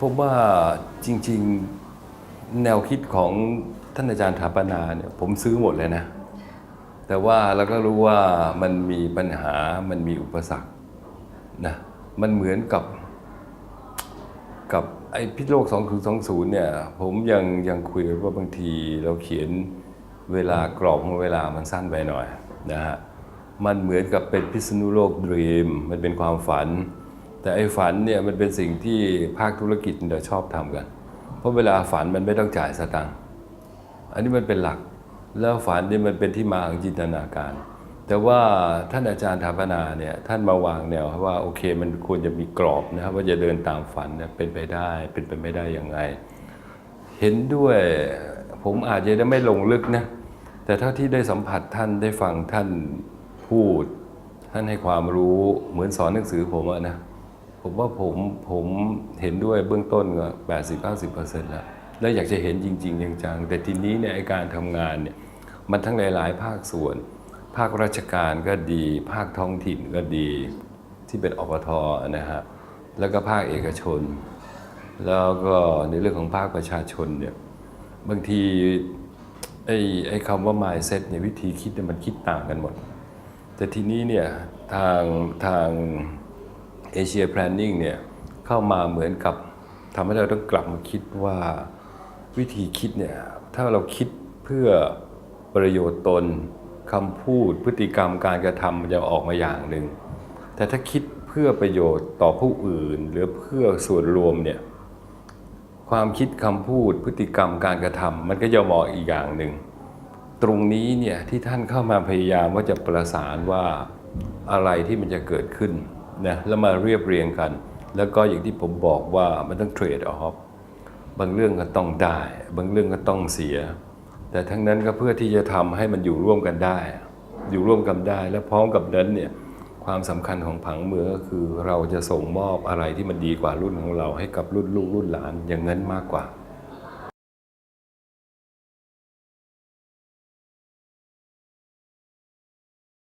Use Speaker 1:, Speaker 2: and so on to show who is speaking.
Speaker 1: ผมว่าจริงๆแนวคิดของท่านอาจารย์ถาปนาเนี่ยผมซื้อหมดเลยนะ แต่ว่าเราก็รู้ว่ามันมีปัญหามันมีอุปสรรคนะมันเหมือนกับกับไอ้พิษโลก 2020 เนี่ย ผมยังยังคุยกันว่าบางทีเราเขียนเวลากรอบของเวลามันสั้นไปหน่อยนะฮะมันเหมือนกับเป็นพิษณุโลกดรีม มันเป็นความฝัน แต่ไอ้ฝันเนี่ยมันเป็นสิ่งที่ภาคธุรกิจเราชอบทำกัน เพราะเวลาฝันมันไม่ต้องจ่ายสตังค์อันนี้มันเป็นหลัก แล้วฝันเนี่ยมันเป็นที่มาของจินตนาการ แต่ว่าท่านอาจารย์ถาปนาเนี่ยท่านมาวางแนวว่าโอเคมันควรจะมีกรอบนะครับว่าจะเดินตามฝันเนี่ยเป็นไปได้เป็นไปไม่ได้ยังไง เห็นด้วยผมอาจจะได้ไม่ลงลึกนะแต่เท่าที่ได้สัมผัสท่านได้ฟังท่านพูด ท่านให้ความรู้เหมือนสอนหนังสือผมอะนะ ผมว่าผมผมเห็นด้วยเบื้องต้นก็แปดสิบเก้าสิบเปอร์เซ็นต์แล้วแล้วอยากจะเห็นจริงๆจังๆแต่ทีนี้เนี่ยไอการทำงานเนี่ยมันทั้งหลาย ๆ ภาคส่วน ภาคราชการก็ดี ภาคท้องถิ่นก็ดี ที่เป็นอปทนะฮะแล้วก็ภาคเอกชน แล้วก็ในเรื่องของภาคประชาชนเนี่ยบางทีไอ้ไอ้คำว่า mindset เนี่ยวิธีคิดเนี่ยมันคิดต่างกันหมด แต่ทีนี้เนี่ยทางทาง เอเชียแพลนนิ่งเนี่ยเข้ามาเหมือนกับทำให้เราต้องกลับมาคิดว่าวิธีคิดเนี่ยถ้าเราคิดเพื่อประโยชน์ตนคำพูดพฤติกรรมการกระทำมันจะออกมาอย่างหนึ่ง แต่ถ้าคิดเพื่อประโยชน์ต่อผู้อื่น หรือเพื่อส่วนรวมเนี่ยความคิดคำพูดพฤติกรรมการกระทำมันก็จะมองอีกอย่างหนึ่ง ตรงนี้เนี่ยที่ท่านเข้ามาพยายามว่าจะประสานว่าอะไรที่มันจะเกิดขึ้น นะแล้วมาเรียบเรียงกัน แล้วก็อย่างที่ผมบอกว่ามันต้องเทรดออฟบางเรื่องก็ต้องได้ บางเรื่องก็ต้องเสีย แต่ทั้งนั้นก็เพื่อที่จะทำให้มันอยู่ร่วมกันได้ อยู่ร่วมกันได้ และพร้อมกับนั้นเนี่ยความสำคัญของผังเมืองก็คือเราจะส่งมอบอะไรที่มันดีกว่ารุ่นของเราให้กับรุ่นลูกรุ่นหลานอย่างนั้นมากกว่า